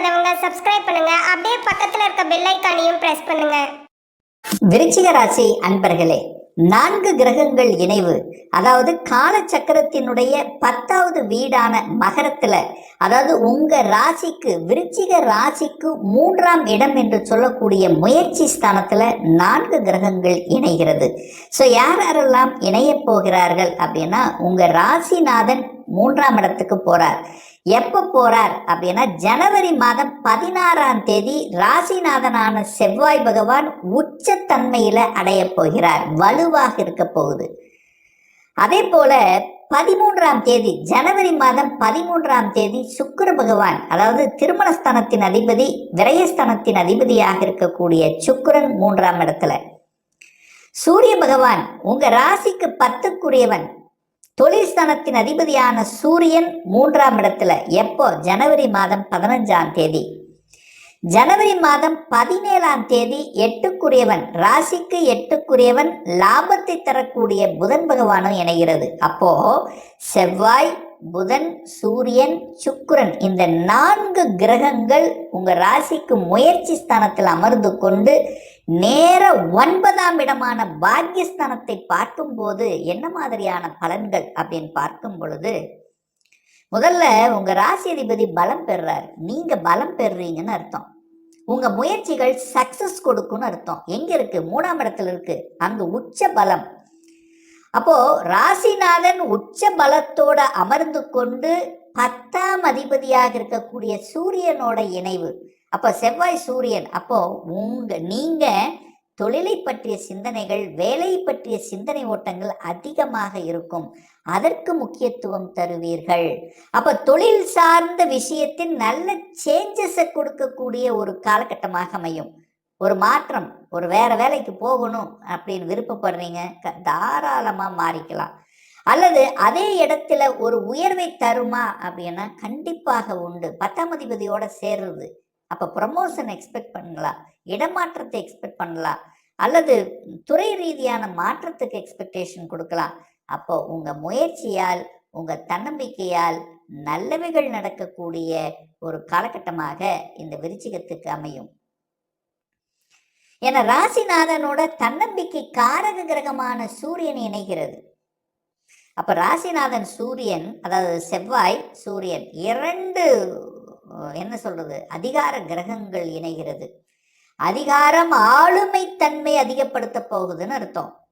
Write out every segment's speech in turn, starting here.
பண்ணாதவங்க சப்ஸ்கிரைப் பண்ணுங்க. அப்படியே பக்கத்துல இருக்க பெல் ஐக்கானையும் பிரஸ் பண்ணுங்க. விருச்சிக ராசி அன்பர்களே நான்கு கிரகங்கள் இணைவு. அதாவது காலச்சக்கரத்தினுடைய பத்தாவது வீடான மகரத்துல அதாவது உங்க ராசிக்கு விருச்சிக ராசிக்கு மூன்றாம் இடம் என்று சொல்லக்கூடிய முயற்சி ஸ்தானத்துல நான்கு கிரகங்கள் இணைகிறது. ஸோ யார் யாரெல்லாம் இணைய போகிறார்கள் அப்படின்னா உங்க ராசிநாதன் மூன்றாம் இடத்துக்கு போறார். எப்போ போறார் அப்படின்னா ஜனவரி மாதம் பதினாறாம் தேதி ராசிநாதனான செவ்வாய் பகவான் உச்சத்தன்மையில அடைய போகிறார். வலுவாக இருக்க போகுது. அதே போல பதிமூன்றாம் தேதி ஜனவரி மாதம் பதிமூன்றாம் தேதி சுக்கிர பகவான் அதாவது திருமணஸ்தானத்தின் அதிபதி விரயஸ்தானத்தின் அதிபதியாக இருக்கக்கூடிய சுக்கிரன் மூன்றாம் இடத்துல. சூரிய பகவான் உங்க ராசிக்கு பத்துக்குரியவன். தொழில் அதிபதியான சூரியன் மூன்றாம் இடத்துல. எப்போ? ஜனவரி மாதம் பதினஞ்சாம் தேதி. ஜனவரி மாதம் பதினேழாம் தேதி எட்டுக்குரியவன் ராசிக்கு எட்டுக்குரியவன் லாபத்தை தரக்கூடிய புதன் பகவானும் இணைகிறது. அப்போ செவ்வாய் புதன் சூரியன் சுக்கிரன் இந்த நான்கு கிரகங்கள் உங்கள் ராசிக்கு முயற்சி ஸ்தானத்தில் அமர்ந்து கொண்டு நேர ஒன்பதாம் இடமான பாக்கியஸ்தானத்தை பார்க்கும்போது என்ன மாதிரியான பலன்கள் அப்படின்னு பார்க்கும் பொழுது முதல்ல உங்கள் ராசி அதிபதி பலம் பெறுறார். நீங்கள் பலம் பெறுறீங்கன்னு அர்த்தம். உங்கள் முயற்சிகள் சக்ஸஸ் கொடுக்கும்னு அர்த்தம். எங்கே இருக்குது மூணாம் இடத்துல இருக்குது அங்கே உச்ச பலம். அப்போ ராசிநாதன் உச்ச பலத்தோட அமர்ந்து கொண்டு பத்தாம் அதிபதியாக இருக்கக்கூடிய சூரியனோட இணைவு. அப்போ செவ்வாய் சூரியன் அப்போ உங்க நீங்க தொழிலை பற்றிய சிந்தனைகள் வேலை பற்றிய சிந்தனை ஓட்டங்கள் அதிகமாக இருக்கும். அதற்கு முக்கியத்துவம் தருவீர்கள். அப்ப தொழில் சார்ந்த விஷயத்தில் நல்ல சேஞ்சஸை கொடுக்கக்கூடிய ஒரு காலகட்டமாக அமையும். ஒரு மாற்றம் ஒரு வேற வேலைக்கு போகணும் அப்படின்னு விருப்பப்படுறீங்க க- மாறிக்கலாம். அல்லது அதே இடத்துல ஒரு உயர்வை தருமா அப்படின்னா கண்டிப்பாக உண்டு. பத்தாம் அதிபதியோட சேர்றது. அப்போ ப்ரமோஷன் எக்ஸ்பெக்ட் பண்ணலாம் இடமாற்றத்தை எக்ஸ்பெக்ட் பண்ணலாம் அல்லது துறை ரீதியான மாற்றத்துக்கு எக்ஸ்பெக்டேஷன் கொடுக்கலாம். அப்போ உங்கள் முயற்சியால் உங்கள் தன்னம்பிக்கையால் நல்லவைகள் நடக்கக்கூடிய ஒரு காலகட்டமாக இந்த விருச்சிகத்துக்கு அமையும். என ராசிநாதனோட தன்னம்பிக்கை காரக கிரகமான சூரியன் இணைகிறது. அப்ப ராசிநாதன் சூரியன் அதாவது செவ்வாய் சூரியன் இரண்டு என்ன சொல்றது அதிகார கிரகங்கள் இணைகிறது. அதிகாரம் ஆளுமை தன்மை அதிகப்படுத்த போகுதுன்னு அர்த்தம்.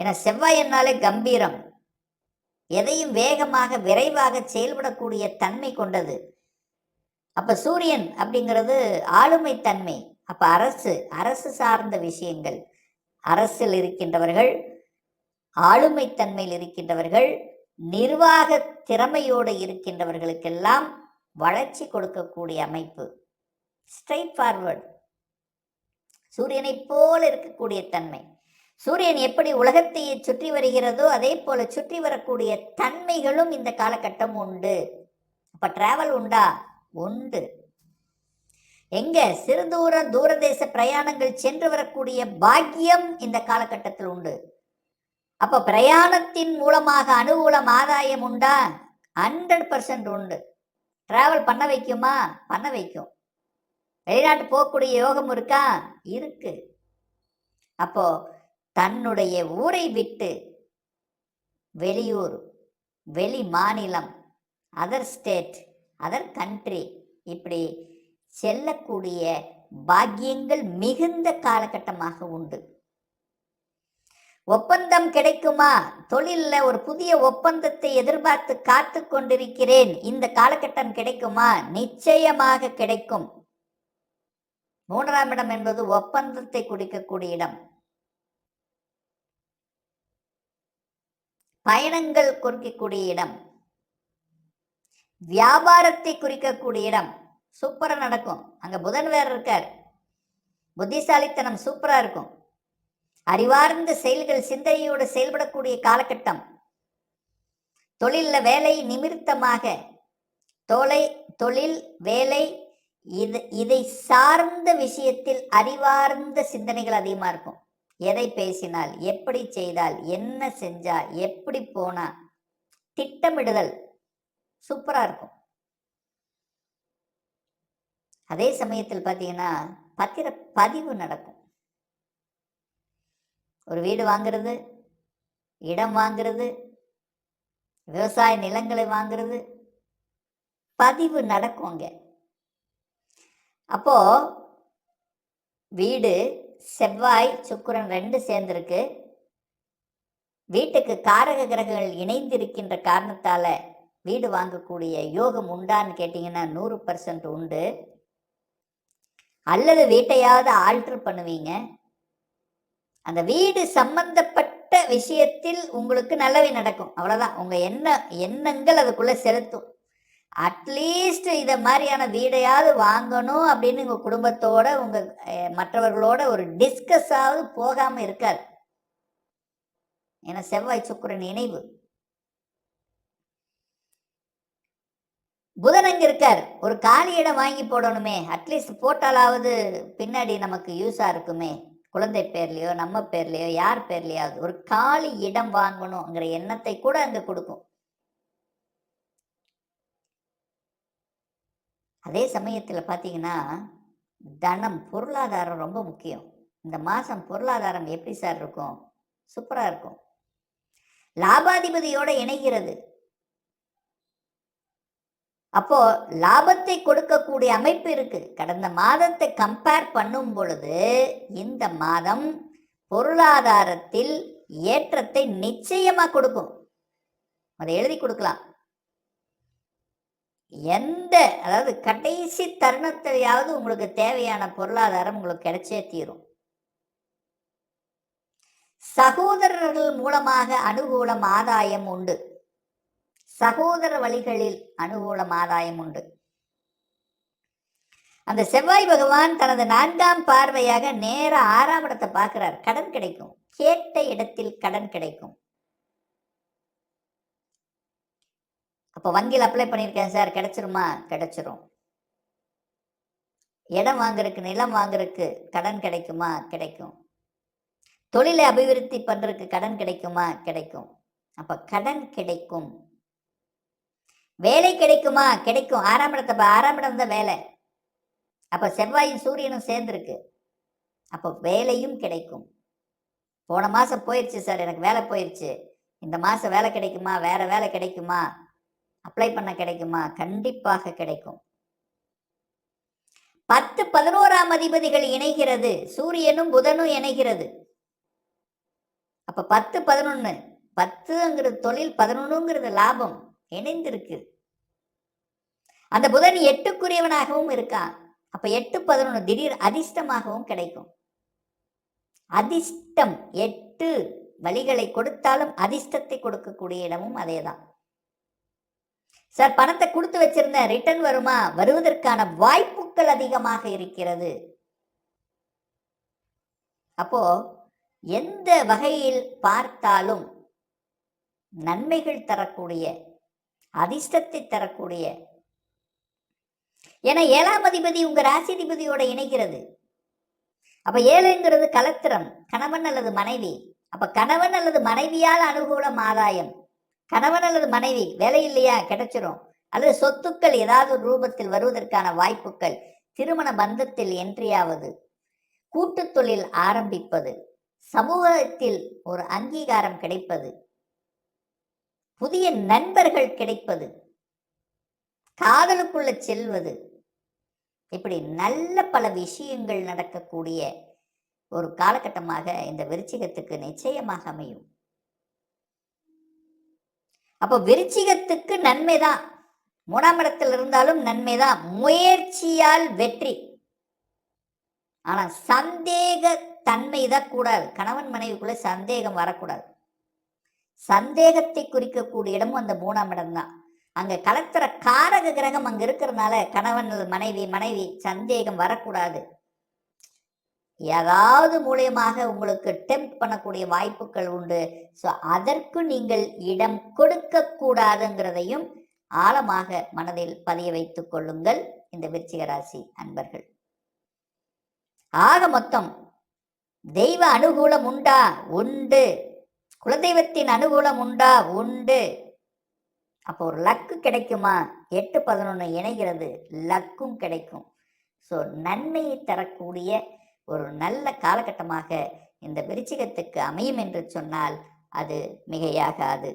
ஏன்னா செவ்வாய் என்னாலே கம்பீரம். எதையும் வேகமாக விரைவாக செயல்படக்கூடிய தன்மை கொண்டது. அப்ப சூரியன் அப்படிங்கிறது ஆளுமை தன்மை. அப்ப அரசு அரசு சார்ந்த விஷயங்கள். அரசில் இருக்கின்றவர்கள் ஆளுமை தன்மையில் இருக்கின்றவர்கள் நிர்வாக திறமையோடு இருக்கின்றவர்களுக்கெல்லாம் வளர்ச்சி கொடுக்கக்கூடிய அமைப்பு. ஸ்ட்ரைட் ஃபார்வர்டு சூரியனைப் போல இருக்கக்கூடிய தன்மை. சூரியன் எப்படி உலகத்தை சுற்றி வருகிறதோ அதே போல சுற்றி வரக்கூடிய தன்மைகளும் இந்த காலகட்டம் உண்டு. அப்ப டிராவல் உண்டா? உண்டு. எங்க சிறுதூர தூரதேச பிரயாணங்கள் சென்று வரக்கூடிய பாக்கியம் இந்த காலகட்டத்தில் உண்டு. அப்ப பிரயாணத்தின் மூலமாக அனுகூலம் ஆதாயம் உண்டா? ஹண்ட்ரட் பர்சன்ட் உண்டு. டிராவல் பண்ண வைக்குமா? பண்ண வைக்கும். வெளிநாட்டு போகக்கூடிய யோகம் இருக்கா? இருக்கு. அப்போ தன்னுடைய ஊரை விட்டு வெளியூர் வெளி மாநிலம் அதர் ஸ்டேட் அதர் கண்ட்ரி இப்படி செல்லக்கூடிய பாக்கியங்கள் மிகுந்த காலகட்டமாக உண்டு. ஒப்பந்தம் கிடைக்குமா? தொழிலில் ஒரு புதிய ஒப்பந்தத்தை எதிர்பார்த்து காத்து கொண்டிருக்கிறேன். இந்த காலகட்டம் கிடைக்குமா? நிச்சயமாக கிடைக்கும். மூன்றாம் இடம் என்பது ஒப்பந்தத்தை குறிக்கக்கூடிய இடம். பயணங்கள் குறிக்கக்கூடிய இடம். வியாபாரத்தை குறிக்கக்கூடிய இடம். சூப்பராக நடக்கும். அங்கே புதன் வேற இருக்கார். புத்திசாலித்தனம் சூப்பராக இருக்கும். அறிவார்ந்த செயல்கள் சிந்தனையோடு செயல்படக்கூடிய காலகட்டம். தொழிலில் வேலை நிமித்தமாக தொலை தொழில் வேலை இது இதை சார்ந்த விஷயத்தில் அறிவார்ந்த சிந்தனைகள் அதிகமாக இருக்கும். எதை பேசினால் எப்படி செய்தால் என்ன செஞ்சா எப்படி போனா திட்டமிடுதல் சூப்பராக இருக்கும். அதே சமயத்தில் பார்த்தீங்கன்னா பத்திர பதிவு நடக்கும். ஒரு வீடு வாங்குறது இடம் வாங்குறது விவசாய நிலங்களை வாங்குறது பதிவு நடக்கும் அங்கே. அப்போ வீடு செவ்வாய் சுக்கரன் ரெண்டு சேர்ந்திருக்கு. வீட்டுக்கு காரக கிரகங்கள் இணைந்திருக்கின்ற காரணத்தால் வீடு வாங்கக்கூடிய யோகம் உண்டான்னு கேட்டிங்கன்னா நூறு பர்சன்ட் உண்டு. அல்லது வீட்டையாவது ஆல்டர் பண்ணுவீங்க. அந்த வீடு சம்பந்தப்பட்ட விஷயத்தில் உங்களுக்கு நல்லவை நடக்கும். அவ்வளோதான் உங்கள் எண்ண எண்ணங்கள் அதுக்குள்ளே செலுத்தும். அட்லீஸ்ட் இதை மாதிரியான வீடையாவது வாங்கணும் அப்படின்னு உங்கள் குடும்பத்தோட உங்கள் மற்றவர்களோட ஒரு டிஸ்கஸாவது போகாமல் இருக்காது. ஏன்னா செவ்வாய் சுக்கிரன் இணைவு. புதன் அங்கே இருக்கார்? ஒரு காலி இடம் வாங்கி போடணுமே. அட்லீஸ்ட் போட்டாலாவது பின்னாடி நமக்கு யூஸாக இருக்குமே. குழந்தை பேர்லையோ நம்ம பேர்லையோ யார் பேர்லையாவது ஒரு காலி இடம் வாங்கணுங்கிற எண்ணத்தை கூட அங்கே கொடுக்கும். அதே சமயத்தில் பார்த்தீங்கன்னா தனம் பொருளாதாரம் ரொம்ப முக்கியம். இந்த மாதம் பொருளாதாரம் எப்படி சார் இருக்கும்? சூப்பராக இருக்கும். லாபாதிபதியோட இணைகிறது. அப்போ லாபத்தை கொடுக்கக்கூடிய அமைப்பு இருக்கு. கடந்த மாதத்தை கம்பேர் பண்ணும் பொழுது இந்த மாதம் பொருளாதாரத்தில் ஏற்றத்தை நிச்சயமா கொடுக்கும். அதை எழுதி கொடுக்கலாம். எந்த அதாவது கடைசி தருணத்திலையாவது உங்களுக்கு தேவையான பொருளாதாரம் உங்களுக்கு கிடைச்சே தீரும். சகோதரர்கள் மூலமாக அனுகூலம் ஆதாயம் உண்டு. சகோதர வழிகளில் அனுகூலம் ஆதாயம் உண்டு. அந்த செவ்வாய் பகவான் தனது நான்காம் பார்வையாக நேர ஆறாம் இடத்தை பார்க்கிறார். கடன் கிடைக்கும். கேட்ட இடத்தில் கடன் கிடைக்கும். அப்போ வங்கியில் அப்ளை பண்ணியிருக்கேன் சார். கிடைச்சிருமா? கிடைச்சிரும். இடம் வாங்குறதுக்கு நிலம் வாங்குறதுக்கு கடன் கிடைக்குமா? கிடைக்கும். தொழிலை அபிவிருத்தி பண்றதுக்கு கடன் கிடைக்குமா? கிடைக்கும். அப்ப கடன் கிடைக்கும். வேலை கிடைக்குமா? கிடைக்கும். ஆறாம் இடத்தை ஆறாம் இடம் தான் வேலை. அப்போ செவ்வாயும் சூரியனும் சேர்ந்துருக்கு. அப்போ வேலையும் கிடைக்கும். போன மாதம் போயிடுச்சு சார் எனக்கு வேலை போயிடுச்சு இந்த மாதம் வேலை கிடைக்குமா? வேறு வேலை கிடைக்குமா? அப்ளை பண்ண கிடைக்குமா? கண்டிப்பாக கிடைக்கும். பத்து பதினோராம் அதிபதிகள் இணைகிறது. சூரியனும் புதனும் இணைகிறது. அப்போ பத்து பதினொன்று பத்துங்கிறது தொழில் பதினொன்றுங்கிறது லாபம். இணைந்திருக்கு. அந்த புதன் எட்டுக்குரியவனாகவும் இருக்கான். அப்ப எட்டு பதினொன்று திடீர் அதிர்ஷ்டமாகவும் கிடைக்கும். அதிர்ஷ்டம் எட்டு வழிகளை கொடுத்தாலும் அதிர்ஷ்டத்தை கொடுக்கக்கூடிய இடமும் அதேதான். சார் பணத்தை கொடுத்து வச்சிருந்தேன் ரிட்டர்ன் வருமா? வருவதற்கான வாய்ப்புகள் அதிகமாக இருக்கிறது. அப்போ எந்த வகையில் பார்த்தாலும் நன்மைகள் தரக்கூடிய அதிர்ஷ்டத்தை தரக்கூடிய. ஏன்னா ஏழாம் அதிபதி உங்க ராசிதிபதியோட இணைகிறது. அப்ப ஏழுங்கிறது கலத்திரம் கணவன் அல்லது மனைவி. அப்ப கணவன் அல்லது மனைவியால் அனுகூலம் ஆதாயம். கணவன் அல்லது மனைவி வேலை இல்லையா கிடைச்சிரும். அல்லது சொத்துக்கள் ஏதாவது ஒரு ரூபத்தில் வருவதற்கான வாய்ப்புகள் திருமண பந்தத்தில் என்றியாவது கூட்டுத் தொழில் ஆரம்பிப்பது. சமூகத்தில் ஒரு அங்கீகாரம் கிடைப்பது. புதிய நண்பர்கள் கிடைப்பது. காதலுக்குள்ள செல்வது. இப்படி நல்ல பல விஷயங்கள் நடக்கக்கூடிய ஒரு காலகட்டமாக இந்த விருச்சிகத்துக்கு நிச்சயமாக அமையும். அப்போ விருச்சிகத்துக்கு நன்மைதான் மூணாம் இடத்தில் இருந்தாலும் நன்மைதான் முயற்சியால் வெற்றி. ஆனா சந்தேக தன்மை தான் கூடாது. கணவன் மனைவிக்குள்ள சந்தேகம் வரக்கூடாது. சந்தேகத்தை குறிக்கக்கூடிய இடமும் அந்த மூணாம் இடம்தான். அங்கே கலத்துற காரக கிரகம் அங்கே இருக்கிறதுனால கணவன் அல்லது மனைவி மனைவி சந்தேகம் வரக்கூடாது. ஏதாவது மூலியமாக உங்களுக்கு டெம்ப் பண்ணக்கூடிய வாய்ப்புகள் உண்டு. ஸோ அதற்கு நீங்கள் இடம் கொடுக்கக்கூடாதுங்கிறதையும் ஆழமாக மனதில் பதிய வைத்துக் கொள்ளுங்கள். இந்த விருச்சிக ராசி அன்பர்கள். ஆக மொத்தம் தெய்வ அனுகூலம் உண்டா? உண்டு. குலதெய்வத்தின் அனுகூலம் உண்டா? உண்டு. அப்போ ஒரு லக்கு கிடைக்குமா? எட்டு பதினொன்று இணைகிறது. லக்கும் கிடைக்கும். ஸோ நன்மையை தரக்கூடிய ஒரு நல்ல காலகட்டமாக இந்த விருச்சிகத்துக்கு அமையும் என்று சொன்னால் அது மிகையாகாது.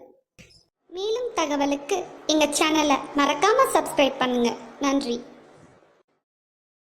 மேலும் தகவலுக்கு எங்கள் சேனலை மறக்காமல் சப்ஸ்கிரைப் பண்ணுங்கள் நன்றி.